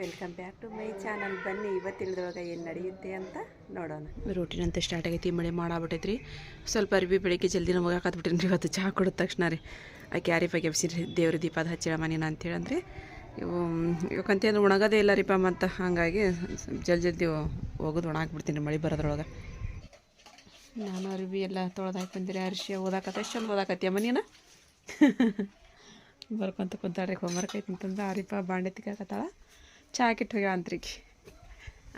Welcome back to my channel ಬನ್ನಿ ಇವತ್ತಿನದೊಳಗೆ ಏನು ನಡೆಯುತ್ತೆ ಅಂತ ನೋಡೋಣ. ರೂಟೀನ್ ಅಂತ ಸ್ಟಾರ್ಟ್ ಆಗೈತಿ ಮಳೆ ಮಾಡಾಬಿಟ್ಟೈತ್ರಿ. ಸ್ವಲ್ಪ ಅರ್ಬಿ ಬೆಳಗ್ಗೆ ಜಲ್ದಿ ನಮಗೆ ಹಾಕತ್ಬಿಟ್ಟಿನಿ ರೀ ಇವತ್ತು ಚಹಾ ಕೊಡಿದ ತಕ್ಷಣ ರೀ. ಆ ಕ್ಯಾರಿ ಬಗ್ಗೆ ಎಬ್ಸಿರಿ ದೇವ್ರ ದೀಪದ ಅದು ಹಚ್ಚಿಡ ಮನೇನ ಅಂತೇಳಿ ಅಂದರೆ ಇವು ಇವಕ್ಕಂತ ಅಂದ್ರೆ ಒಣಗೋದೇ ಇಲ್ಲ ರೀಪ ಮತ್ತು ಹಾಗಾಗಿ ಜಲ್ದಿ ಜಲ್ದಿ ಹೋಗೋದು ಒಣಾಕ್ಬಿಡ್ತೀನಿ ಮಳೆ ಬರೋದ್ರೊಳಗೆ. ನಾನು ಅರ್ಬಿ ಎಲ್ಲ ತೊಳೆದಾಕಿ ಬಂದಿರಿ ಅರಿಶಿ ಓದಾಕತ್ತೆ ಎಷ್ಟು ಚಂದ ಓದಾಕತ್ತೀಯ ಮನೇನ? ಬರ್ಕೊಂತ ಕುಂತಾಳ್ರಿ ಹೋಮ್ವರ್ಕ್ ಐತಿ ಅಂತಂದು ಆರಿಪ ಬಾಂಡೆ ತಿಕ್ಕಾಕತ್ತಾಳ. ಚಾ ಕೆಟ್ಟು ಹೋಗ್ಯಾಳ ಅಂತ್ರಿಗೆ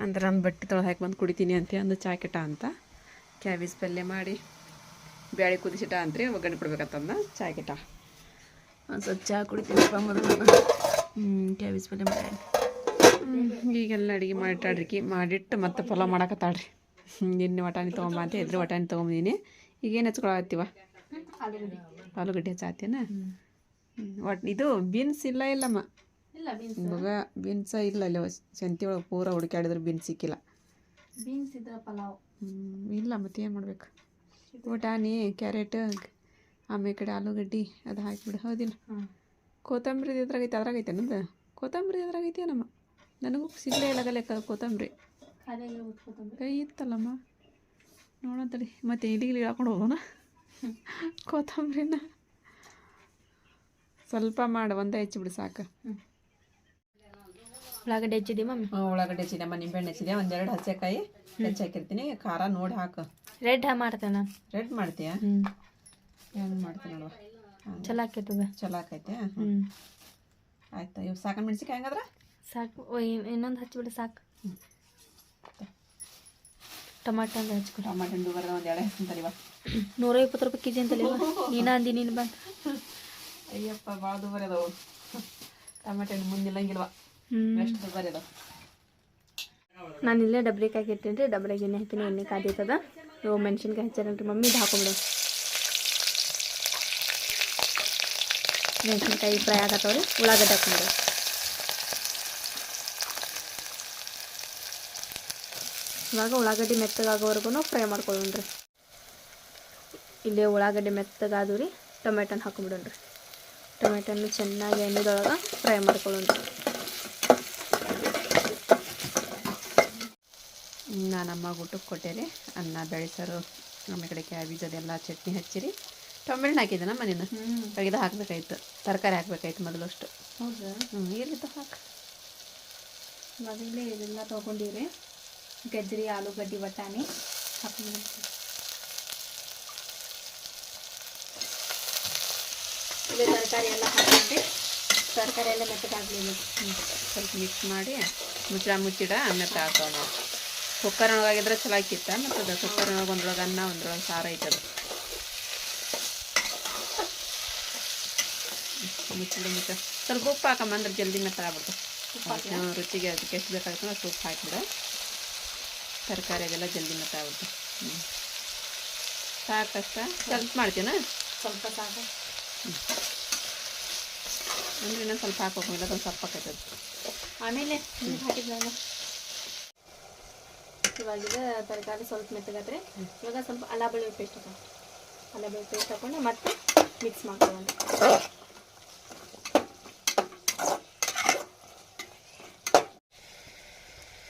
ಅಂದ್ರೆ ನಾನು ಬಟ್ಟೆ ತೊಳೆದು ಹಾಕಿ ಬಂದು ಕುಡಿತೀನಿ ಅಂತ ಅಂದು ಚಾ ಕೆಟ್ಟ ಅಂತ. ಕ್ಯಾಬೇಜ್ ಪಲ್ಯ ಮಾಡಿ ಬ್ಯಾಳೆ ಕುದಿಸಿಟ ಅಂತ್ರಿ ಒಗ್ಗರಣೆ ಕೊಡ್ಬೇಕಂತಂದ ಚಾ ಕೆಟ್ಟ. ಒಂದು ಸ್ವಲ್ಪ ಚಹಾ ಕುಡಿತೀನಪ್ಪ ಮೊದಲು ಹ್ಞೂ ಕ್ಯಾಬೇಜ್ ಪಲ್ಯ ಮಾಡಿ ಈಗೆಲ್ಲ ಅಡುಗೆ ಮಾಡಿಟ್ಟಾಡ್ರಿಕಿ ಮಾಡಿಟ್ಟು ಮತ್ತೆ ಪಲಾವ್ ಮಾಡಕತ್ತಾಳ್ರಿ. ನಿನ್ನೆ ವಟಾಣಿ ತೊಗೊಂಬ ಅಂತ ಎದುರು ವಟಾಣಿ ತೊಗೊಂಬಂದಿನಿ. ಈಗೇನು ಹಚ್ಕೊಳತ್ತೀವ ಆಲೂಗಡ್ಡೆ. ಹಚ್ಚಾತೇನ ಒಟ್ ಇದು ಬೀನ್ಸ್ ಇಲ್ಲ ಇಲ್ಲಮ್ಮ. ಇಲ್ಲ ಬೀನ್ಸ್ ಇವಾಗ ಬೀನ್ಸ ಇಲ್ಲ ಅಲ್ಲಿ ಸಂತಿ ಒಳಗೆ ಪೂರ ಹುಡುಕಾಡಿದ್ರೆ ಬೀನ್ಸ್ ಸಿಕ್ಕಿಲ್ಲ. ಬೀನ್ಸ್ ಇದ್ರ ಪಲಾವ್. ಇಲ್ಲ ಮತ್ತೆ ಏನು ಮಾಡ್ಬೇಕು ಬಟಾಣಿ ಕ್ಯಾರೆಟ್ ಆಮೇಲೆ ಕಡೆ ಆಲೂಗಡ್ಡೆ ಅದು ಹಾಕಿಬಿಡು ಹೌದಿಲ್ಲ. ಕೊತ್ತಂಬರಿ ಇದ್ರಾಗೈತೆ ಅದ್ರಾಗೈತೆ ನಮ್ದು? ಕೊತ್ತಂಬರಿ ಅದ್ರಾಗ ಐತೆ ನಮ್ಮ ನನಗೂ ಸಿಗಲೇ ಇಲ್ಲ ಲೆಕ್ಕ ಕೊತ್ತಂಬರಿ. ಕೈ ಇತ್ತಲ್ಲಮ್ಮ. ನೋಡಿ ಮತ್ತೆ ಇಲ್ಲಿಗೆ ಹಾಕೊಂಡು ಹೋಗೋಣ. ಕೊತ್ತಂಬರಿನ ಸ್ವಲ್ಪ ಮಾಡು ಒಂದೇ ಹೆಚ್ಚಿಬಿಡು ಸಾಕು. ಉಳ್ಳಾಗಡ್ಡೆ ಹೆಚ್ಚಿದೆ ಮಮ್ಮಿ. ಉಳ್ಳಾಗಡ್ಡೆ ಮಮ್ಮಿ ನಿಂಬೆಹಣ್ಣು ಹೆಚ್ಚಿದೆ ಒಂದೆರಡು ಹಸೆಕಾಯಿ ಹೆಚ್ಚಿ ಹಾಕಿರ್ತೀನಿ ಖಾರ ನೋಡಿ ಹಾಕು. ರೆಡ್ ಮಾಡ್ತೇನೆ ನಾನು. ರೆಡ್ ಮಾಡ್ತೀಯಾ? ಹ್ಞೂ ಹೆಂಗೆ ಮಾಡ್ತೀನಿ ನೋಡುವ. ಚಲೋ ಆಕೈತದ ಚಲೋ ಆಕೈತೆ ಹ್ಞೂ ಆಯ್ತು ಇವು ಸಾಕನ್ ಮೆಣಸಿಕಾಯಿ ಹೆಂಗದ್ರ? ಸಾಕು ಇನ್ನೊಂದು ಹಚ್ಚಿಬಿಡು ಸಾಕು. ಟಮಾಟ ಅಂದ್ರೆ ಹಚ್ಕೊ ಟಮಾಟೆ ಹಣ್ಣು ಬರೋದು ಒಂದು ಎಳೆ ಇವಾಗ ನೂರ ಇಪ್ಪತ್ತು ರೂಪಾಯಿ ಕೆ ಜಿ ಅಂತಲ್ಲ ನೀನ ಅಂದಿ ನೀನು ಬಂದು ಅಯ್ಯಪ್ಪ ಭಾಳ ದುಬಾರಿ ಅದಾವು. ಟಮಾಟ ಹಣ್ಣು ಮುಂದೆ ನಿಲ್ಲಂಗಿಲ್ವ ಹ್ಞೂ ಎಷ್ಟು ನಾನು ಇಲ್ಲೇ ಡಬ್ರಿಗೆ ಹಾಕಿರ್ತೀನಿ ರೀ ಡಬ್ರಿಗೆ ಎಣ್ಣೆ ಹಾಕ್ತೀನಿ, ಎಣ್ಣೆ ಕಾದಿರ್ತದ. ಇವು ಮೆಣಸಿನ್ಕಾಯಿ ಹಚ್ಚಾರಲ್ರಿ ಮಮ್ಮಿ ಇದು ಹಾಕೊಂಬಿಡು. ಮೆಣಸಿನ್ಕಾಯಿ ಫ್ರೈ ರೀ ಉಳ್ಳಾಗಡ್ಡೆ ಹಾಕೊಂಡು ಇವಾಗ ಉಳ್ಳಾಗಡ್ಡಿ ಮೆತ್ತಗಾಗೋವರೆಗೂ ಫ್ರೈ ಮಾಡ್ಕೊಳ್ಳೋಣ್ರಿ. ಇಲ್ಲೇ ಉಳ್ಳಾಗಡ್ಡಿ ಮೆತ್ತಗಾದವು ರೀ ಟೊಮೆಟೊನ ಹಾಕೊಂಬಿಡೋಣ್ರಿ. ಟೊಮೆಟೊನ ಚೆನ್ನಾಗಿ ಎಣ್ಣೆದೊಳಗೆ ಫ್ರೈ ಮಾಡ್ಕೊಳ್ಳೋಣ್ರಿ. ನಾನು ನಮ್ಮ ಊಟಕ್ಕೆ ಕೊಟ್ಟೆ ರೀ ಅನ್ನ ಬೆಳೆಸರು ಆಮೇಲೆ ಕಡೆ ಕ್ಯಾಬೇಜ್ ಅದೆಲ್ಲ ಚಟ್ನಿ ಹಚ್ಚಿರಿ. ಟೊಮೆಟೊ ಹಾಕಿದ್ದೆ ನಮ್ಮ ಮನೇನ ತೆಗೆದು ಹಾಕ್ಬೇಕಾಯ್ತು. ತರಕಾರಿ ಹಾಕ್ಬೇಕಾಯ್ತು ಮೊದಲು ಅಷ್ಟು. ಹೌದಾ? ಹ್ಞೂ ಎಲ್ಲಿತ್ತು ಹಾಕು? ಮೊದಲೇ ಇದೆಲ್ಲ ತೊಗೊಂಡಿವ್ರಿ. ಗಜ್ಜರಿ ಆಲೂಗಡ್ಡೆ ಬಟಾಣಿ ಹಾಕೊಂಡು ಇದು ತರಕಾರಿ ಎಲ್ಲ ಹಾಕಿ ತರಕಾರಿ ಎಲ್ಲ ಮೆತ್ತಗಾಗಲಿಲ್ಲ. ಸ್ವಲ್ಪ ಮಿಕ್ಸ್ ಮಾಡಿ ಮುಚ್ಚಳ ಮುಚ್ಚಿಡ ಆಮೇಲೆ ಹಾಕೋಣ. ಕುಕ್ಕರ್ ಒಳಗಾಗಿದ್ರೆ ಚಲೋ ಆಕಿತ್ತ ಮತ್ತು ಅದು ಕುಕ್ಕರ್ ಒಳಗೆ ಒಂದ್ರೊಳಗೆ ಅನ್ನ ಒಂದ್ರೊಳಗೆ ಸಾರು ಐತದು. ಮುಚ್ಚಿಡು ಮುಚ್ಚ. ಸ್ವಲ್ಪ ಉಪ್ಪು ಹಾಕಮ್ಮ ಅಂದ್ರೆ ಜಲ್ದಿ ಮೆತ್ತಾಗ್ಬಿಡ್ತು ಆಗ್ಬಿಡ್ತು. ರುಚಿಗೆ ಅದಕ್ಕೆ ಎಷ್ಟು ಬೇಕಾಗುತ್ತೆ ಅಷ್ಟು ಉಪ್ಪು ಹಾಕಿಬಿಡು. ತರಕಾರಿ ಅದೆಲ್ಲ ಜಲ್ದಿ ಮೆತ್ತಾಗ್ಬಿಡ್ತು ಹ್ಞೂ ಸಾಕಷ್ಟ ಸ್ವಲ್ಪ ಮಾಡ್ತೀನ ಸ್ವಲ್ಪ ಸಾಕು. ಅಂದ್ರೆ ಇನ್ನೊಂದು ಸ್ವಲ್ಪ ಅದೊಂದು ಸ್ವಲ್ಪ ಹಾಕೈತದು. ಆಮೇಲೆ ನೀರು ಇದು ತರಕಾರಿ ಸ್ವಲ್ಪ ಮೆತ್ತಗಾದ್ರೆ ಇವಾಗ ಸ್ವಲ್ಪ ಅಲ್ಲ ಪೇಸ್ಟ್ ಹಾಕೊಂಡು ಅಲ್ಲ ಪೇಸ್ಟ್ ಹಾಕೊಂಡು ಮತ್ತೆ ಮಿಕ್ಸ್ ಮಾಡ್ಕೊಳ್ಳೋಣ.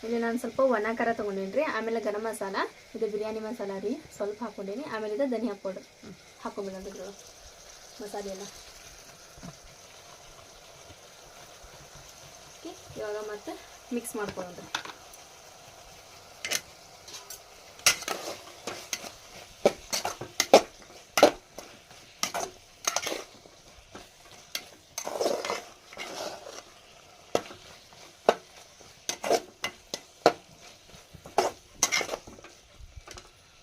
ಇಲ್ಲಿ ನಾನು ಸ್ವಲ್ಪ ಒಣ ಖಾರ ತೊಗೊಂಡೇನಿ ರೀ ಆಮೇಲೆ ಗರಂ ಮಸಾಲ, ಇದು ಬಿರಿಯಾನಿ ಮಸಾಲ ರೀ, ಸ್ವಲ್ಪ ಹಾಕೊಂಡೇನಿ, ಆಮೇಲೆ ಇದು ಧನಿಯಾ ಪೌಡರ್ ಹಾಕೊಂಡ್ಬಿಡೋದು ಮಸಾಲೆ ಎಲ್ಲ. ಓಕೆ ಇವಾಗ ಮತ್ತೆ ಮಿಕ್ಸ್ ಮಾಡ್ಕೊಳ್ಳೋದು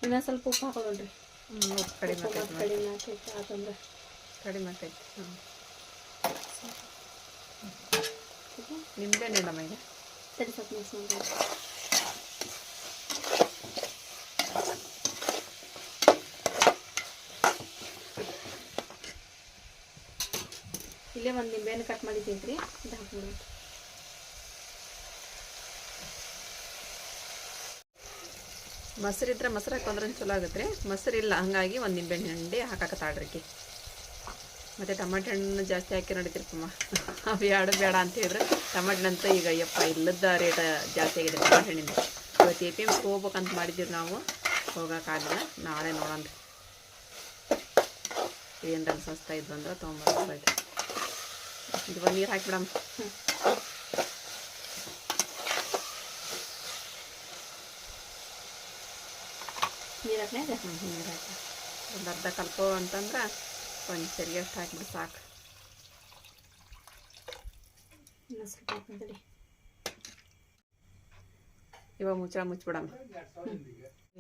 ಇನ್ನೂ ಸ್ವಲ್ಪ ಉಪ್ಪು ಹಾಕೊಳ್ಳೋಣ್ರಿ ಹ್ಞೂ ಕಡಿಮೆ ಕಡಿಮೆ ಹಾಕೈತೆ ಕಡಿಮೆ ಆಕೈತೆ ಹ್ಞೂ ಸರಿ. ಸ್ವಲ್ಪ ಮಿಕ್ಸ್ ಮಾಡಿ ಇಲ್ಲೇ ಒಂದು ನಿಂಬೆಹಣ್ಣು ಕಟ್ ಮಾಡಿದ್ದೀವಿ ರೀ ಇದು ಮೊಸರು ಇದ್ರೆ ಮೊಸರು ಹಾಕೊಂಡ್ರೆ ಚಲೋ ಆಗುತ್ತೆ ರೀ. ಮೊಸರು ಇಲ್ಲ, ಹಾಗಾಗಿ ಒಂದು ನಿಂಬೆಹಣ್ಣು ಹಿಂಡಿ ಹಾಕಕತ್ತಾಳ್ರಿಕಿ ಮತ್ತು ಟಮಾಟೆ ಹಣ್ಣು ಜಾಸ್ತಿ ಹಾಕಿ ನಡೀತಿರ್ಪಮ್ಮ ಅವು ಎರಡು ಬೇಡ ಅಂತ ಹೇಳಿದ್ರೆ ಟಮಾಟೆ ಹಣ್ಣು ಅಂತ ಈಗ ಅಯ್ಯಪ್ಪ ಇಲ್ಲದ ರೇಟ್ ಜಾಸ್ತಿ ಆಗಿದೆ ಟಮಾಟೆ ಹಣ್ಣಿಂದ. ಇವತ್ತು ಎ ಪಿ ಎಮ್ಸ್ ಹೋಗ್ಬೇಕಂತ ಮಾಡಿದ್ದೀವಿ ನಾವು. ಹೋಗೋಕ್ಕಾಗಲ್ಲ ನಾಳೆ ನೋಡೋಣ ಏನು ಸಸ್ತಾ ಇದ್ದು ಅಂದ್ರೆ ತೊಗೊಂಬರ್ಬೇಕು ಇದು ನೀರು ಹಾಕಿಬಿಡಮ್ಮ. ನೀರು ಹ್ಞೂ ನೀರು ಹಾಕಿ. ಒಂದು ಅರ್ಧ ಕಲ್ಪೋ ಅಂತಂದ್ರೆ ಒಂದು ಸರಿ ಅಷ್ಟು ಹಾಕಿಬಿಡು ಸಾಕು. ಇವಾಗ ಮುಚ್ಚಳ ಮುಚ್ಚಿಬಿಡಮ್ಮ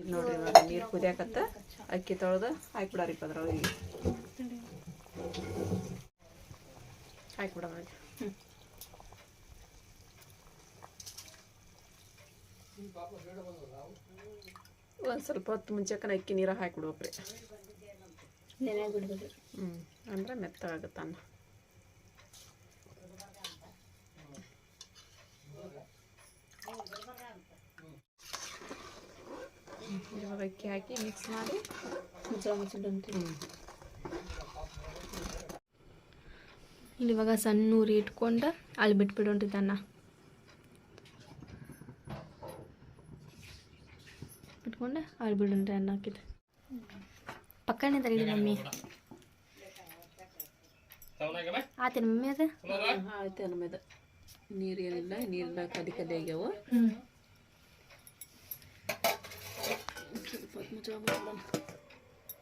ನೋಡ್ರಿ ಇವಾಗ ನೀರು ಕುದಿಯಾಕತ್ತ. ಅಕ್ಕಿ ತೊಳೆದು ಹಾಕ್ಬಿಡಾರಿಪ್ಪ ಅದ್ರೊಳಗೆ ಹಾಕ್ಬಿಡಮ್ಮ ಹ್ಮ್. ಒಂದು ಸ್ವಲ್ಪ ಹೊತ್ತು ಮುಂಚೆಕನ ಅಕ್ಕಿ ನೀರಾಗ ಹಾಕ್ಬಿಡ್ಬೇಕ್ರಿ ರೀ ಬಿಡ್ಬೇಕು ಹ್ಞೂ ಅಂದ್ರೆ ಮೆತ್ತಗಾಗುತ್ತೆ ಅನ್ನ. ಇವಾಗ ಅಕ್ಕಿ ಹಾಕಿ ಮಿಕ್ಸ್ ಮಾಡಿ. ಇವಾಗ ಸಣ್ಣ ಉರಿ ಇಟ್ಕೊಂಡು ಅಲ್ಲಿ ಬಿಟ್ಬಿಡೋಣ್ರಿ ಅನ್ನ. ಅಲ್ಲಿ ಬಿಡೋಣ್ರಿ ಅನ್ನ ಹಾಕಿದ್ದು. ಪಕ್ಕನೆ ತರಲಿ ಮಮ್ಮಿ. ಆತೇನು ಮಮ್ಮಿ ಅದು? ಆಯ್ತು ನಮ್ಮದು ನೀರು ಏನಿಲ್ಲ ನೀರೆಲ್ಲ ಕದಿ ಕದಿ ಆಗ್ಯಾವು. ಮಾಡ್ಬಿಡೋಣ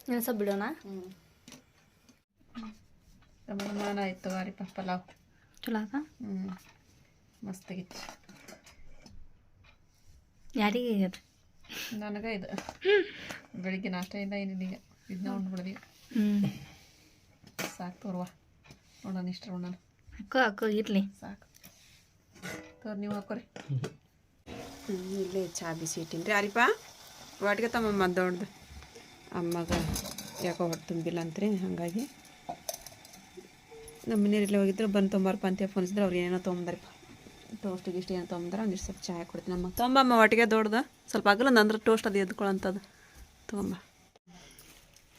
ನೆನೆಸ ಬಿಡೋಣ. ಹ್ಞೂ ಸಮಾಧಾನ ಆಯ್ತು ವಾರಿಪ್ಪ ಪಲಾವ್ ಚಲೋ ಅದ ಹ್ಞೂ ಮಸ್ತಾಗಿತ್ತು ಯಾರಿಗೆ ಅದು ನನಗೆ ಇದು ಬೆಳಿಗ್ಗೆ ನಾಷ್ಟದಿಂದ ಏನಿಲ್ಲ ಈಗ ಇದನ್ನ ಉಂಡ್ಬಿಡ್ದಿ. ಹ್ಞೂ ಸಾಕು ತೋರ್ವ. ನೋಡೋಣ ಇಷ್ಟ ನೋಡೋಣ ಅಕ್ಕ ಹಾಕೋ ಇರಲಿ. ಸಾಕು. ತೋರ್ ನೀವು ಹಾಕೋರಿ. ಇಲ್ಲೇ ಚಾ ಬಿಸಿ ಇಟ್ಟಿನಿ ರೀ ಆರಿಪ ವಾಟಿಗೆ ತಮ್ಮ ದೊಡ್ದು. ಅಮ್ಮಗ ಯಾಕೋ ಹೊಟ್ಟೆ ತುಂಬಿಲ್ಲ ಅಂತ್ರಿ ಹಾಗಾಗಿ. ನಮ್ಮ ಮನೆಯಲ್ಲಿ ಹೋಗಿದ್ರು ಬಂದು ತೊಂಬಾರಪ್ಪ ಅಂತ ಫೋನ್ಸಿದ್ರೆ ಅವ್ರು ಏನೇನೋ ತೊಗೊಂಬಂದಾರಪ್ಪ. ಟೋಸ್ಟ್ ಗಿಸ್ಟ್ ಏನು ತೊಗೊಂಬಂದ್ರೆ ಒಂದಿಷ್ಟು ಸ್ವಲ್ಪ ಚಾಯ್ ಕೊಡ್ತೀನಿ. ನಮ್ಮ ತೊಗೊಂಬಮ್ಮ ಒಟ್ಟಿಗೆ ದೊಡ್ದು ಸ್ವಲ್ಪ ಆಗಲ್ಲ ಅಂದ್ರೆ ಟೋಸ್ಟ್ ಅದು ಎದ್ಕೊಳ್ಳೋಂಥದ್ದು ತೊಗೊಂಬ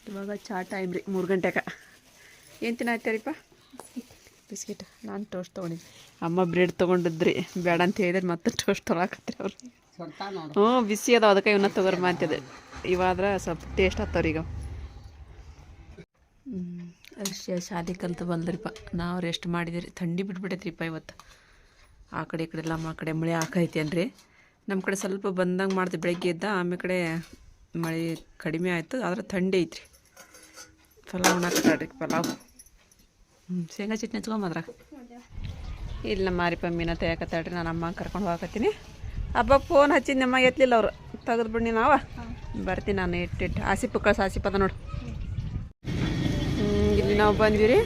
ಇವಾಗ ಚಾ ಟೈಮ್ ರೀ ಮೂರು ಗಂಟೆಗೆ ಏನು ತಿನ್ನಾಯ್ತಾರಿಪ್ಪ? ಬಿಸ್ಕಿಟ್. ನಾನು ಟೋಸ್ಟ್ ತೊಗೊಂಡಿದ್ದೆ. ಅಮ್ಮ ಬ್ರೆಡ್ ತೊಗೊಂಡಿದ್ರಿ. ಬೇಡ ಅಂತ ಹೇಳಿದ್ರೆ ಮತ್ತೆ ಟೋಸ್ಟ್ ತೊಗೊಳಕತ್ರಿ ಅವ್ರು. ಹ್ಞೂ ಬಿಸಿ ಅದಾವ ಅದಕ್ಕೆ ಇವನ್ನ ತೊಗೊರ್ಮ ಅಂತಿದೆ ಇವಾದ್ರೆ ಸ್ವಲ್ಪ ಟೇಸ್ಟ್ ಆಗ್ತಾವ್ರಿ ಈಗ. ಅಷ್ಟೇ ಶಾದಿ ಕಲ್ತು ಬಂದ್ರಿಪ್ಪ. ನಾವು ರೆಸ್ಟ್ ಮಾಡಿದಿರಿ. ಥಂಡಿ ಬಿಟ್ಬಿಟ್ಟೈತ್ರಿಪ್ಪ ಇವತ್ತು. ಆ ಕಡೆ ಈ ಕಡೆ ಎಲ್ಲ ಆ ಕಡೆ ಮಳೆ ಹಾಕೈತಿ ಅನ್ರಿ ನಮ್ಮ ಕಡೆ ಸ್ವಲ್ಪ ಬಂದಂಗೆ ಮಾಡ್ತೀವಿ ಬೆಳಗ್ಗೆ ಎದ್ದ, ಆಮೇಲೆ ಕಡೆ ಮಳೆ ಕಡಿಮೆ ಆಯಿತು, ಆದ್ರೆ ಥಂಡಿ ಐತ್ರಿ. ಪಲಾವ್ ಉಣ್ಣಾಕತ್ತಾಳ್ರಿ ಪಲಾವ್. ಹ್ಞೂ ಶೇಂಗಾ ಚಟ್ನಿ ಇಲ್ಲಿ ಇಲ್ಲ ಮಾರಿಪ್ಪ ಮೀನ ತೆಗಿಯಕತ್ತಾಳ್ರಿ ನಾನು ಅಮ್ಮ ಕರ್ಕೊಂಡು ಹೋಗಕತ್ತೀನಿ. ಹಬ್ಬ ಫೋನ್ ಹಚ್ಚಿದ ನಮ್ಮ ಎತ್ತಲಿಲ್ಲ ಅವರು, ತೆಗೆದು ಬಿಡ್ನಿ ನಾವ. ಬರ್ತೀನಿ ನಾನು ಇಟ್ಟಿಟ್ಟು. ಆಸಿಪ್, ಕಳ್ಸಿ ಆಸಿಪದ ನೋಡು. ಇಲ್ಲಿ ನಾವು ಬಂದ್ವಿ ರೀ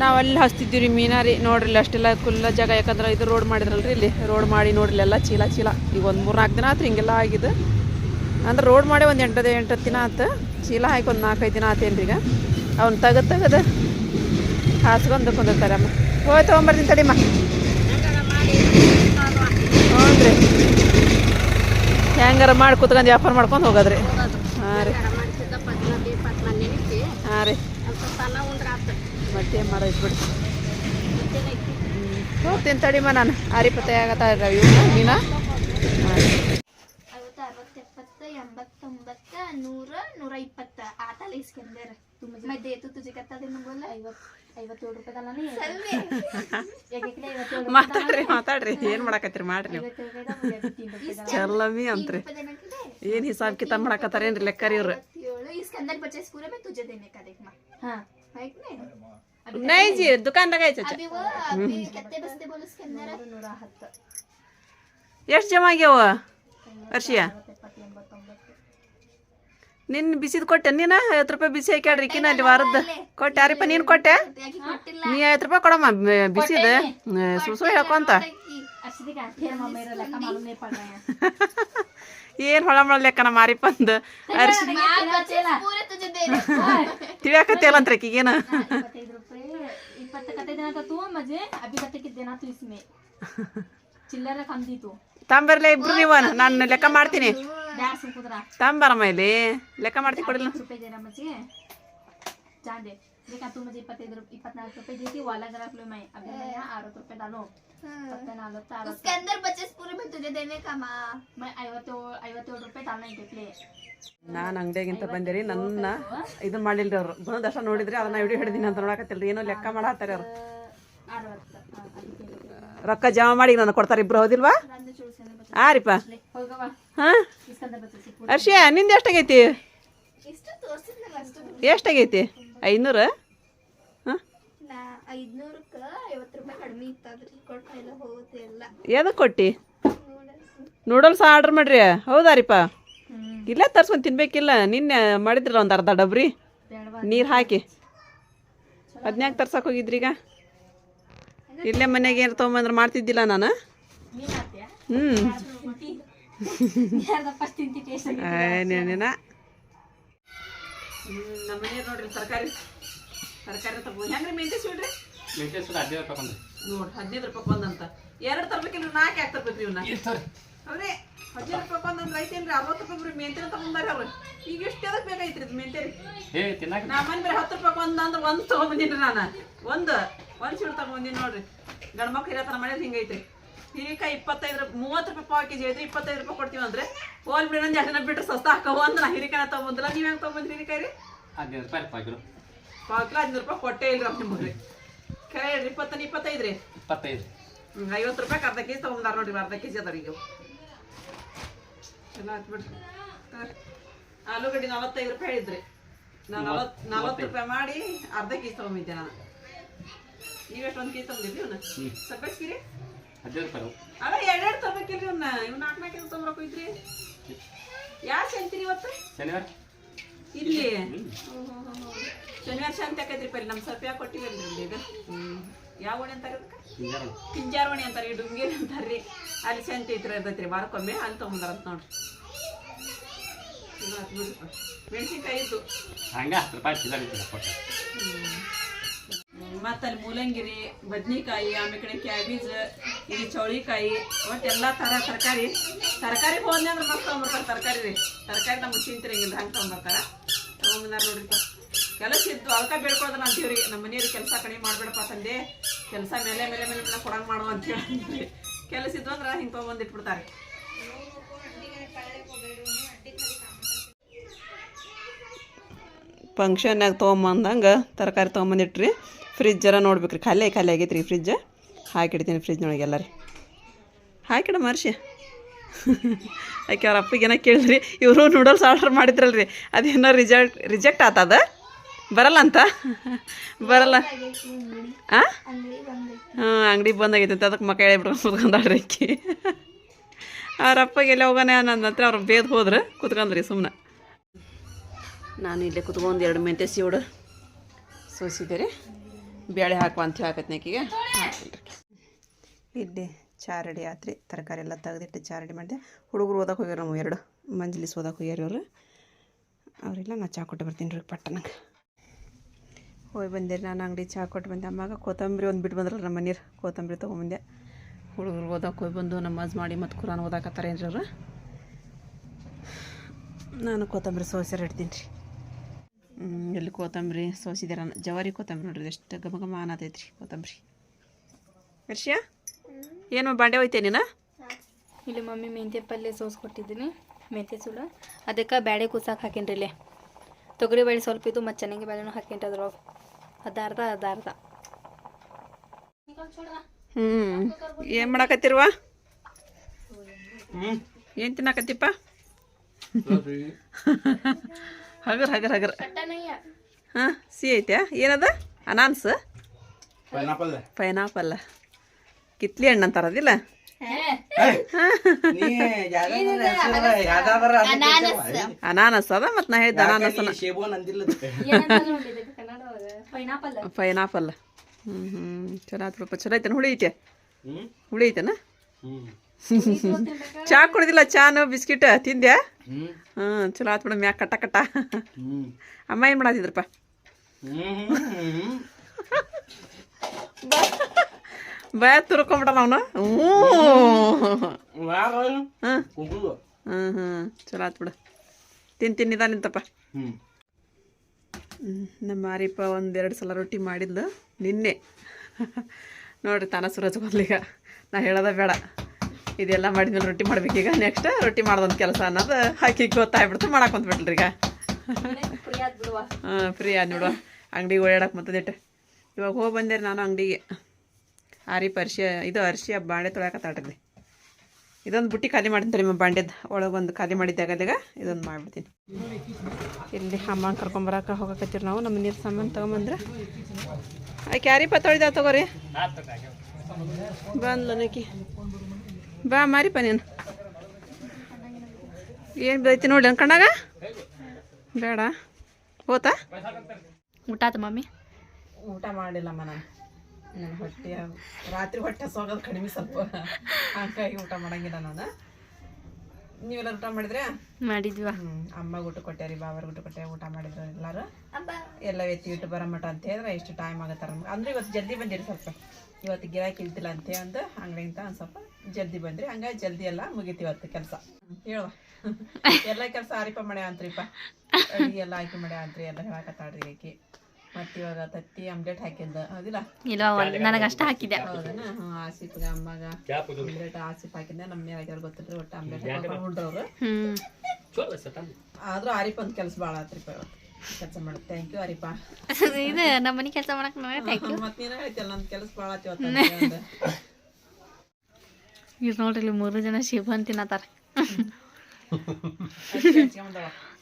ನಾವು ಅಲ್ಲಿ ಹಚ್ತಿದ್ವಿ ರೀ ಮೀನಾ ರೀ. ನೋಡ್ರಿ ಅಷ್ಟೆಲ್ಲ ಕುಲ್ಲ ಜಾಗ, ಯಾಕಂದ್ರೆ ಇದು ರೋಡ್ ಮಾಡಿದ್ರಲ್ರಿ ಇಲ್ಲಿ. ರೋಡ್ ಮಾಡಿ ನೋಡ್ರಿ ಎಲ್ಲ ಚೀಲ ಚೀಲ. ಈಗ ಒಂದು ಮೂರು ನಾಲ್ಕು ದಿನ ಆಯ್ತು ಹಿಂಗೆಲ್ಲ ಆಗಿದೆ. ಅಂದ್ರೆ ರೋಡ್ ಮಾಡಿ ಒಂದು ಎಂಟು ಎಂಟು ದಿನ ಆತು. ಚೀಲ ಹಾಕಿ ಒಂದು ನಾಲ್ಕೈದು ದಿನ ಆತೇನ್ರಿ ಈಗ. ಅವ್ನು ತೆಗೆದು ತೆಗೆದು ಹಾಸ್ಕೊಂಡು ಕುಂದಿರ್ತಾರೆ ಅಮ್ಮ. ಹೋಯ್, ತೊಗೊಂಬರ್ತೀನಿ ತಡಿಮ್ಮ ಹ್ಞೂ ರೀ ಹೆಂಗಾರ ಮಾಡಿ ಕುತ್ಕೊಂಡು ವ್ಯಾಪಾರ ಮಾಡ್ಕೊಂಡು ಹೋಗೋದ್ರಿ. ಹಾಂ ರೀ ಹಾಂ ರೀ ಮತ್ತೇನು ಮಾಡೋದು ಬಿಡು. ಹೋಗ್ತೀನಿ ತಡಿಮ ನಾನು. ಆರಿಪತ್ತೆ ಆಗತ್ತ ಇವ್ನ ಮೀನ ಎಂಬತ್ತೊಂಬತ್ತ ನೂರ ಮಾತಾಡ್ರಿ ಮಾತಾಡ್ರಿ ಏನ್ ಮಾಡಾಕತ್ತೀರಿ? ಮಾಡ್ರಿ ನೀವು. ಚಲ್ಲಮಿ ಅಂತ್ರಿ. ಏನ್ ಹಿಸಾಬ್ ಮಾಡಾಕತ್ತಾರ ಮಾಡಾಕತ್ತಾರೇನ್ರಿ ಲೆಕ್ಕರಿ ಇವ್ರು? ತುಜೆ ದೇನೆ ಕಾ ಹಾ. नहीं ನೈ ಜಿ ದುಕಾನ್ದಾಗ ಐತೆ अभी वो अभी कितने बस्ते बोल उसके अंदर ನೂರ ಹತ್ತು ಎಷ್ಟು ಜಮ ಆಗ್ಯಾವ ಅರ್ಷಿಯ ಎಪ್ಪತ್ತು ಎಂಬತ್ತೊಂಬತ್ತು ನಿನ್ನ ಬಿಸಿದ್ ಕೊಟ್ಟೆ ನೀನ ಐವತ್ತು ರೂಪಾಯಿ ಬಿಸಿ ಹಾಕ್ಯಾಡ್ರಿ ಇಕ್ಕಿನ ಅಲ್ಲಿ ವಾರದ್ದು ಕೊಟ್ಟೆ ಯಾರಿಪ್ಪ ನೀನು ಕೊಟ್ಟೆ ಯಾಕೆ ಕೊಟ್ಟಿಲ್ಲ ನೀ ಐವತ್ತು ರೂಪಾಯಿ ಕೊಡಮ್ಮ ಬ- ಬಿಸಿದ ಸುಳ್ಳು ಸುಳ್ಳು ಹೇಳ್ಕೊಂತ ಅರ್ಷದಿಗೆ ಅಷ್ಟೇ ಮಮ್ಮ ಇರೋ ಲೆಕ್ಕ ಮಾಲೂಮೇ ಪಡ ಏನು ಹೊಳ ಮಳ ಲೆಕ್ಕನ ಮಾರಿಪಂದು ಅರ್ಶಿ पूरे तुझे ಚಿಲ್ಲರೆ ತು ತಾಂಬರ್ಲೆ ಇಬ್ರು ನೀವು ನಾನು ಲೆಕ್ಕ ಮಾಡ್ತೀನಿ. ಬ್ಯಾಸ್ ಕುದ್ರ. ತಾಂಬರಮ್ಮ ಇಲ್ಲಿ. ಲೆಕ್ಕ ಮಾಡ್ತೀನಿ ಕೊಡಿಲ್ಲ. ರೂಪಾಯಿ ಚಾಂದೆ ಈಗ ಇಪ್ಪತ್ತೈದು ರೂಪಾಯಿ ಇಪ್ಪತ್ನಾಲ್ಕು ರೂಪಾಯಿ ಜೀತಿ ಮೈ ಅಭಿನಯ ಅರವತ್ತು ರೂಪಾಯಿ ದಾನು ನಾನು ಅಂಗಡಿಯಾಗಿಂತ ಬಂದಿರಿ ನನ್ನ ಇದು ಮಾಡಿಲ್ರಿ ಅವ್ರು ಗುಣದರ್ಶ ಅಷ್ಟ ನೋಡಿದ್ರಿ ಅದನ್ನ ವಿಡಿಯೋ ಹಿಡಿದಿನಿ ಅಂತ ನೋಡಕತ್ತಿಲ್ರಿ ಏನೋ ಲೆಕ್ಕ ಮಾಡತ್ತಾರ ಅವ್ರು ರೊಕ್ಕ ಜಮಾ ಮಾಡಿ ನಾನು ಕೊಡ್ತಾರ ಇಬ್ರು ಹೌದಿಲ್ವಾ ನಂದು ಚೂರು ಇಸ್ಕಂದ ನಿಂದ ಎಷ್ಟಾಗೈತಿ ಎಷ್ಟಾಗೈತಿ ಐನೂರು? ಎದಕ್ಕೆ ಕೊಟ್ಟಿ ನೂಡಲ್ಸ್ ಆರ್ಡ್ರ್ ಮಾಡ್ರಿ. ಹೌದಾ ಇಲ್ಲ ಇಲ್ಲೇ ತರ್ಸ್ಕೊಂಡು ತಿನ್ಬೇಕಿಲ್ಲ. ನಿನ್ನೆ ಮಾಡಿದ್ರಲ್ಲ ಒಂದು ಅರ್ಧ ಡಬ್ರಿ. ನೀರು ಹಾಕಿ. ಅದನ್ಯಾಕೆ ತರ್ಸಕ್ಕೆ ಹೋಗಿದ್ರಿ ಈಗ? ಇಲ್ಲೇ ಮನೆಗೆ ಏನು ತೊಗೊಂಬಂದ್ರೆ ಮಾಡ್ತಿದ್ದಿಲ್ಲ ನಾನು? ಹ್ಞೂ ನಮ್ಮ ಮನೆ ನೋಡ್ರಿ ತರಕಾರಿ. ತರಕಾರಿ ತಗೋ ಹೆಂಗ್ರಿ ಮೆಂತೆ ಸೀಡ್ರಿ? ಮೆಂತೆ ಸೂಡು ಹದಿನೈದು ರೂಪಾಯಿ ಬಂದ್ರಿ. ನೋಡಿ ಹದಿನೈದು ರೂಪಾಯಿ ಒಂದಂತ ಎರಡು ತರ್ಬೇಕಿಲ್ಲ ನಾಲ್ಕು ಯಾಕೆ ತರ್ಬೇಕು ಹದಿನೈದು ರೂಪಾಯಿ ಬಂದಂದ್ರೆ ಐತೇನ್ರಿ ಅರವತ್ತು ರೂಪಾಯಿ ಬರೀ ಅವ್ರು. ಈಗ ಎಷ್ಟು ಅದಕ್ಕೆ ಬೇಕಾಯ್ತ್ರಿ ಇದು ಮೆಂತೆ ರೀ? ಮನೆ ಬರೀ ಹತ್ತು ರೂಪಾಯಿ ಒಂದು ಒಂದು ತೊಗೊಂಬಂದಿನಿ ನಾನು. ಒಂದು ಒಂದು ತಗೊಂಬಂದಿನಿ ನೋಡ್ರಿ. ಹಿಂಗೈತ್ರಿ. ಹೀರಿಕಾಯಿ ಇಪ್ಪತ್ತೈದು ರೂಪಾಯಿ ಮೂವತ್ತು ರೂಪಾಯಿ ಪಾವ್ ಕೆ ಜಿ ಐತ್ರಿ ಇಪ್ಪತ್ತೈದು ರೂಪಾಯಿ ಕೊಡ್ತೀವಿ ಅಂದ್ರೆ ಹೋಲ್ ಬಿಡ ಒಂದು ಜನ ಬಿಟ್ಟು ಸಸ್ತ ಹಾಕೋ ಅಂದ್ರೆ ನಾ ಹಿರಿಕಾಯಿ ತಗೊಂಬಂದಿಲ್ಲ. ನೀವು ಹೆಂಗೆ ತೊಗೊಂಬಂದ್ರಿ ಹಿರಿಕಾಯಿ ರೀ ಹದಿನೈದು ರೂಪಾಯಿ ಪಾಕಿರು ಪಾವ್ ಕಿಲೋ ಹದಿನೈದು ರೂಪಾಯಿ ಕೊಟ್ಟೇ ಇಲ್ರಿ ನಿಮಗೆ. ಕರೆ ಹೇಳ್ರಿ ಇಪ್ಪತ್ತನ ಇಪ್ಪತ್ತೈದು ರೀ. ಇಪ್ಪತ್ತೈದು. ಹ್ಞೂ ಐವತ್ತು ರೂಪಾಯಿ ಅರ್ಧ ಕೆಜಿ ತೊಗೊಂಡಾರ ನೋಡ್ರಿ ಅರ್ಧ ಕೆ ಜಿ ಅದಾರ ಈಗ. ಚಲೋ ಆಯ್ತು ಬಿಡ್ರಿ. ಆಲೂಗಡ್ಡೆ ನಲವತ್ತೈದು ರೂಪಾಯಿ ಹೇಳಿದ್ರಿ. ನಾನು ನಲವತ್ತು ನಲವತ್ತು ರೂಪಾಯಿ ಮಾಡಿ ಅರ್ಧ ಕೆ ಜಿ ತೊಗೊಂಬಿದ್ದೆ ನಾನು. ನೀವೆಷ್ಟು ಒಂದು ಕೆ ಜಿ ತೊಗೊಂಡಿದ್ರಿ ಇವನ್ನ ಹದಿನೈದು ರೂಪಾಯಿ. ಅಲ್ಲ ಎರಡೆರಡು ತರ್ಬೇಕಿಲ್ರಿ ಇವನ್ನ ಇವ್ ನಾಲ್ಕು ಇದ್ರಿ ಯಾವ ಇವತ್ತು? ಶನಿವಾರ. ಇಲ್ಲಿ. ಶನಿವಾರ ಶಾಂತಿ ಆಕೈತ್ರಿ ಪಲ್ಲಿ ನಮ್ಮ ಸ್ವಲ್ಪ ಯಾಕೆ ಕೊಟ್ಟಿವಲ್ರಿ ಹ್ಞೂ ಯಾವ ಓಣಿ ಅಂತಾರೆ ಪಿಂಜಾರ ಓಣಿ ಅಂತಾರೆ ಈ ಡುಂಗೇರಿ ಅಂತಾರ್ರಿ. ಅಲ್ಲಿ ಶಾಂತಿ ಐತ್ರಿ ಇರ್ತೈತ್ರಿ ವಾರಕ್ಕೊಮ್ಮೆ ಅಲ್ಲಿ ತೊಗೊಂಬಂದಾರಂತ ನೋಡ್ರಿ. ಮೆಣಸಿನ್ಕಾಯಿ ಇದ್ದು. ಹಂಗ ಹತ್ತು ರೂಪಾಯಿ ಕೊಟ್ಟೆ ಮತ್ತು ಅಲ್ಲಿ ಮೂಲಂಗಿರಿ, ಬದ್ನಿಕಾಯಿ ಆಮೇಲೆ ಕಡೆ ಕ್ಯಾಬೇಜ್ ಇದು ಚೌಳಿಕಾಯಿ, ಒಟ್ಟು ಎಲ್ಲ ಥರ ತರಕಾರಿ. ತರಕಾರಿ ಹೋದ್ನೆ ಅಂದ್ರೆ ಮಸ್ತ್ ತೊಗೊಂಬರ್ತಾರೆ ತರಕಾರಿ ರೀ. ತರಕಾರಿ ನಮ್ಗೆ ತಿಂತಿರಂಗಿಲ್ಲ ಹಂಗೆ ತೊಗೊಂಬರ್ತಾರೆ. ತೊಗೊಂಬಂದಾರ ನೋಡ್ರಿಪ್ಪ ಕೆಲಸ ಇದ್ದು ಅದಕ್ಕೆ ಬೇಡ್ಕೊಳ್ದ ಅಂತೀವ್ರಿಗೆ ನಮ್ಮ ಮನೆಯವ್ರಿಗೆ ಕೆಲಸ ಕಡಿಮೆ ಮಾಡಬೇಡಪ್ಪ ತಂದೆ. ಕೆಲಸ ಮೇಲೆ ಮೇಲೆ ಮೇಲೆ ಮೇಲೆ ಕೊಡಂಗೆ ಮಾಡುವ ಅಂತ ಹೇಳಿ ಕೆಲಸ ಇದ್ದು ಅಂದ್ರೆ ಹಿಂಗೆ ತೊಗೊಂಬಂದಿಟ್ಬಿಡ್ತಾರೆ ಫಂಕ್ಷನ್ನಾಗ ತೊಗೊಂಬಂದಂಗೆ ತರಕಾರಿ ತೊಗೊಂಬಂದಿಟ್ರಿ ಫ್ರಿಜ್ ನೋಡ್ಬೇಕು ರೀ ಖಾಲಿ ಖಾಲಿ ಆಗೈತೆ ರೀ ಫ್ರಿಜ್ ಹಾಕಿಡ್ತೀನಿ ಫ್ರಿಜ್ನೊಳಗೆ ಎಲ್ಲ ರೀ ಹಾಕಿಡ ಮರ್ಷಿ ಆಕೆ ಅವ್ರ ಅಪ್ಪಿಗೆ ಏನೋ ಕೇಳಿದ್ರಿ. ಇವರು ನೂಡಲ್ಸ್ ಆರ್ಡರ್ ಮಾಡಿದ್ರಲ್ರಿ. ಅದೇನೋ ರಿಜೆಕ್ಟ್ ರಿಜೆಕ್ಟ್ ಆತದ ಬರಲ್ಲ ಅಂತ? ಬರಲ್ಲ. ಬಂದೈತಿ ಹಾಂ ಅಂಗಡಿ ಬಂದಾಗೈತೆ ಅಂತ. ಅದಕ್ಕೆ ಮಕ್ಕ ಹೇಳ್ಬಿಟ್ಟು ಕುತ್ಕೊಂಡಾಳ್ರಿ ಆಕಿ. ಅವ್ರ ಅಪ್ಪಗೆ ಎಲ್ಲ ಹೋಗೋಣ ನನ್ನ ಹತ್ರ ಅವ್ರು ಬೇದ್ ಹೋದ್ರೆ. ಕುತ್ಕೊಂಡ್ರಿ ಸುಮ್ಮನೆ ನಾನು ಇಲ್ಲೇ ಕುತ್ಕೊಂಡು ಎರಡು ಮೆಂತೆ ಸೀವಡು ಸೋಸಿದೆ ರೀ. ಬೇಳೆ ಹಾಕುವ ಅಂತ ಹೇಳಕತ್ತೆ ನೆಕ್ಕಿಗೆ ಇಡ್ಲಿ ಇಲ್ಲಿ ಚಾ ರೆಡಿ ಆತ್ರಿ. ತರಕಾರಿ ಎಲ್ಲ ತೆಗೆದಿಟ್ಟು ಚಾರಡಿ ಮಾಡಿದೆ. ಹುಡುಗರು ಓದಕ್ಕೆ ಹೋಗ್ಯಾರ ನಾವು ಎರಡು. ಮಂಜಲಿಸ್ ಓದಕ್ಕೆ ಹೋಗ್ಯಾರ ಇವರು. ಅವರೆಲ್ಲ, ನಾ ಚಾ ಕೊಟ್ಟು ಬರ್ತೀನಿ ರೀ ಪಟ್ಟಣಕ್ಕೆ ಹೋಗಿ ಬಂದಿರಿ, ನಾನು ಅಂಗಡಿ ಚಾ ಕೊಟ್ಟು ಬಂದೆ. ಅಮ್ಮಾಗ ಕೊತ್ತಂಬರಿ ಒಂದು ಬಿಟ್ಟು ಬಂದ್ರಲ್ಲ ನಮ್ಮ ಮನೀರು ಕೊತ್ತಂಬರಿ ತೊಗೊಂಬಂದೆ. ಹುಡುಗರು ಓದಕ್ಕೆ ಹೋಗಿ ಬಂದು ನಮಾಜ್ ಮಾಡಿ ಮತ್ತು ಕುರಾನ್ ಓದಾಕತ್ತಾರೇನ್ರಿ ಅವರು. ನಾನು ಕೊತ್ತಂಬರಿ ಸೋಸ್ಯಾರ ಇಡ್ತೀನಿ ರೀ. ಎಲ್ಲಿ ಕೊತ್ತಂಬರಿ? ಸೋಸಿದಾರ ಜವಾರಿ ಕೋತಂಬ್ರಿ ನೋಡ್ರಿ ಎಷ್ಟು ಘಮ ಘಮ ಅನ್ನತೈತ್ರಿ ಕೊತ್ತಂಬರಿ. ವರ್ಷ ಏನು ಬಾಂಡೆ ಹೋಯ್ತೆ ನೀನು? ಇಲ್ಲಿ ಮಮ್ಮಿ ಮೆಂತ್ಯ ಪಲ್ಯ ಸೋಸ್ ಕೊಟ್ಟಿದ್ದೀನಿ ಮೆಂತ್ಯ ಸುಳ್ಳು ಅದಕ್ಕೆ ಬ್ಯಾಳೆ ಕುಸಾಕ್ ಹಾಕೇನ್ರಿ ಇಲ್ಲೇ. ತೊಗರಿ ಬೇಳೆ ಸ್ವಲ್ಪ ಇದು ಮತ್ತು ಚೆನ್ನಾಗಿ ಬೇಳೆನೂ ಹಾಕೇನ್ರಿ ಅದ್ರೊಳಗೆ. ಅದಾರ್ಧ ಅದ ಅರ್ಧ ಹ್ಞೂ ಏನು ಮಾಡಾಕತ್ತಿರುವ? ಏನು ತಿನ್ನಾಕತ್ತಿಪ್ಪ? ಹಗರ್ ಹಗರ್ ಹಗರ್. ಹಾಂ ಸಿ ಐತೆ ಏನದ? ಅನಾನ್ಸ್? ಪೈನಾಪಲ್. ಪೈನಾಪಲ್. ಕಿತ್ಲಿ ಹಣ್ಣು ಅಂತಾರದಿಲ್ಲ ಅನಾನಸ್. ಅದ ಮತ್ ನಾ ಹೇಳಿದ್ದೆ ಅನಾನಸ್ ಪೈನಾಪಲ್. ಹ್ಮ್ ಹ್ಞೂ ಹ್ಞೂ ಚಲೋ ಆತ್ ಸ್ವಲ್ಪ ಚಲೋ ಐತೇನ ಹುಳಿ ಐತೆ? ಹ್ಮ್. ಹುಳಿ ಐತೆನ? ಹ್ಮ್. ಚಾ ಕುಡ್ದಿಲ್ಲ ಚಾನು ಬಿಸ್ಕಿಟ್ ತಿಂದ್ಯಾ? ಹ್ಮ್ ಹ್ಞೂ ಚಲೋ ಆಯ್ತು ಬಿಡ ಮ್ಯಾಗ ಕಟ್ಟ ಕಟ್ಟ. ಹ್ಮ್ ಅಮ್ಮ ಏನು ಮಾಡತ್ತಿದ್ರಪ್ಪ ಬಯ ತುರ್ಕೊಂಬಿಡ ಅವನು. ಹ್ಞೂ. ವಾರ ಹಾಂ ಕುಂಕುದು ಹ್ಞೂ ಹ್ಞೂ ಚಲೋ ಆತು ಬಿಡ. ತಿನ್ ತಿನ್ನಿದ ನಿಂತಪ್ಪ. ಹ್ಮ್ ಹ್ಮ್, ನಮ್ಮ ಮಾರಿಪ್ಪ ಒಂದೆರಡು ಸಲ ರೊಟ್ಟಿ ಮಾಡಿದ್ಲು ನಿನ್ನೆ. ನೋಡ್ರಿ ತಾನ ಸುರಜ್ ಬರ್ಲಿಗ ನಾ ಹೇಳೋದ ಬೇಡ. ಇದೆಲ್ಲ ಮಾಡಿದ್ಮೇಲೆ ರೊಟ್ಟಿ ಮಾಡ್ಬೇಕೀಗ ನೆಕ್ಸ್ಟ್ ರೊಟ್ಟಿ ಮಾಡೋದೊಂದು ಕೆಲಸ ಅನ್ನೋದು ಹಾಕಿ ಗೊತ್ತಾಗ್ಬಿಡ್ತು. ಮಾಡಕ್ಕೆ ಬಿಡ್ರಿ ಈಗ. ಹಾಂ ಫ್ರೀ ಆದ ನೋಡುವ. ಅಂಗಡಿಗೆ ಓಡಾಡಕ್ಕೆ ಮತ್ತದಿಟ್ಟು ಇವಾಗ ಹೋಗಿ ಬಂದೆ ನಾನು ಅಂಗಡಿಗೆ. ಆರಿ ಅರ್ಶಿ ಇದು ಅರ್ಶಿ ಬಾಂಡೆ ತೊಳಕತ್ತಾಡ್ರಿ ಇದೊಂದು ಬುಟ್ಟಿ ಖಾಲಿ ಮಾಡ್ತೀನಿ ನಿಮ್ಮ ಬಾಂಡೆದು. ಒಳಗೆ ಒಂದು ಖಾಲಿ ಮಾಡಿದ್ದಾಗ ಇದೊಂದು ಮಾಡಿಬಿಡ್ತೀನಿ. ಇಲ್ಲಿ ಅಮ್ಮ ಕರ್ಕೊಂಬರಕ್ಕೆ ಹೋಗಕತ್ತೀರಿ ನಾವು. ನಮ್ಮ ನೀರು ಸಾಮಾನು ತೊಗೊಂಬಂದ್ರೆ. ಆಕೆ ಯಾರಿಪ್ಪ ತೊಳಿದ ತಗೋರಿ? ಬಂದ್ಲ ನಕಿ ಬಾ ಮಾರಿಪ್ಪ ನೀನು. ಏನು ಬೈತಿ ನೋಡಿ ಅನ್ಕೊಂಡಾಗ ಬೇಡ. ಹೋತ? ಊಟ ಆತ ಮಮ್ಮಿ ಊಟ ಮಾಡಿಲ್ಲಮ್ಮ ನಾನು. ನನ್ನ ಹೊಟ್ಟೆ ರಾತ್ರಿ ಹೊಟ್ಟೆ ಸೋಗೋದು ಕಡಿಮೆ ಸ್ವಲ್ಪ. ಹಂಗಾಗಿ ಊಟ ಮಾಡಂಗಿಲ್ಲ ನಾನು. ನೀವೆಲ್ಲ ಊಟ ಮಾಡಿದ್ರೆ? ಮಾಡಿದ್ವಾ. ಅಮ್ಮ ಅಮ್ಮಗೆ ಊಟ ಕೊಟ್ಟಾರಿ ಬಾಬರ್ ಊಟ ಕೊಟ್ಟೆ ಊಟ ಮಾಡಿದ್ರು ಎಲ್ಲಾರು. ಎಲ್ಲ ಎತ್ತಿ ಇಟ್ಟು ಬರೋ ಮಟ ಅಂತ ಹೇಳಿದ್ರೆ ಎಷ್ಟು ಟೈಮ್ ಆಗತ್ತಾರ ಅಂದ್ರೆ ಇವತ್ತು ಜಲ್ದಿ ಬಂದಿರಿ ಸ್ವಲ್ಪ. ಇವತ್ತು ಗಿರಾಕಿ ಇಲ್ದಿಲ್ಲ ಅಂತ ಒಂದು ಅಂಗಡಿಯಿಂದ ಒಂದು ಸ್ವಲ್ಪ ಜಲ್ದಿ ಬಂದ್ರಿ. ಹಂಗಾಗಿ ಜಲ್ದಿ ಎಲ್ಲ ಮುಗೀತಿ ಇವತ್ತು ಕೆಲಸ. ಹೇಳುವ ಎಲ್ಲ ಕೆಲಸ ಆರಿಪ ಮಳೆ ಅಂತ್ರಿಪ್ಪ ಅಡಿಗೆ ಎಲ್ಲ ಆಯ್ಕೆ ಮಳೆ ಅಂತ್ರಿ ಎಲ್ಲ ಹೇಳಕತ್ತಾಡ್ರಿ ಆಕಿ ಮತ್ತೆ ಇವಾಗ ತತ್ತಿ ಆಮ್ಲೆಟ್ ಹಾಕಿದ್ದ ಹೌದಿಲ್ಲ ಇಲ್ಲ ನನಗೆ ಅಷ್ಟ ಹಾಕಿದ್ದೆ ಹೌದನ ಹ್ಞೂ ಆಸಿಪ್ಗೆ ಅಮ್ಮಗ ಆಮ್ಲೆಟ್ ಆಸಿಪ್ ಹಾಕಿದ್ದೆ ನಮ್ಮ ಆಗ್ಯಾರ ಗೊತ್ತಿಲ್ರಿ ಒಟ್ಟು ಆಮ್ಲೆಟ್ ಹುಡ್ರವ್ರು ಆದ್ರೂ ಆರಿಪ್ ಒಂದು ಕೆಲಸ ಭಾಳ ಆತ್ರಿ ಇವತ್ತು ಕೆಲಸ ಮಾಡಿ ಥ್ಯಾಂಕ್ ಯು ಆರಿಪ ಇದು ನಮ್ಮ ಮನೆ ಕೆಲಸ ಮಾಡಕ್ ನನಗೆ ಥ್ಯಾಂಕ್ ಯು ಮತ್ತೆ ನೀನು ಹೇಳ್ತಿಯಲ್ಲ ನನ್ನ ಕೆಲಸ ಭಾಳ ಆತಿ ಇವತ್ತು ಇವ್ರು ನೋಡ್ರಿ ಇಲ್ಲಿ ಮೂರು ಜನ ಶಿವ ತಿನ್ನತ್ತಾರ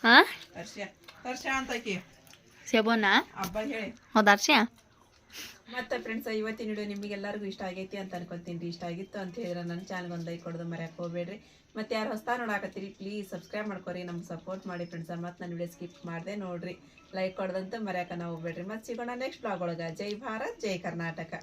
ಹಾ ಹರ್ಷ ಹರ್ಷ ಅಂತ ಆಕಿ ಶೇಬೋನ? ಹಬ್ಬ ಹೇಳಿ. ಹೌದಾ ಹರ್ಷ ಮತ್ತೆ ಫ್ರೆಂಡ್ಸ್ ಇವತ್ತಿನ ವಿಡಿಯೋ ನಿಮಗೆಲ್ಲರಿಗೂ ಇಷ್ಟ ಆಗೈತಿ ಅಂತ ಅನ್ಕೊಂತೀನಿ ರೀ ಇಷ್ಟ ಆಗಿತ್ತು ಅಂತ ಹೇಳಿದ್ರೆ ನನ್ನ ಚಾನಲ್ಗೆ ಒಂದು ಲೈಕ್ ಕೊಡೋದು ಮರ್ಯಾಕೆ ಹೋಗ್ಬೇಡ್ರಿ. ಮತ್ತೆ ಯಾರು ಹೊಸ ನೋಡಾಕತ್ತೀರಿ ಪ್ಲೀಸ್ ಸಬ್ಸ್ಕ್ರೈಬ್ ಮಾಡ್ಕೊರಿ. ನಮ್ಗೆ ಸಪೋರ್ಟ್ ಮಾಡಿ ಫ್ರೆಂಡ್ಸ್ ಮತ್ತೆ ನನ್ನ ವಿಡಿಯೋ ಸ್ಕಿಪ್ ಮಾಡಿದೆ ನೋಡ್ರಿ. ಲೈಕ್ ಕೊಡೋದಂತ ಮರ್ಯಾಕ ನಾವು ಹೋಗ್ಬೇಡ್ರಿ. ಮತ್ತೆ ಸಿಗೋಣ ನೆಕ್ಸ್ಟ್ ಬ್ಲಾಗ್ ಒಳಗೆ. ಜೈ ಭಾರತ್ ಜೈ ಕರ್ನಾಟಕ.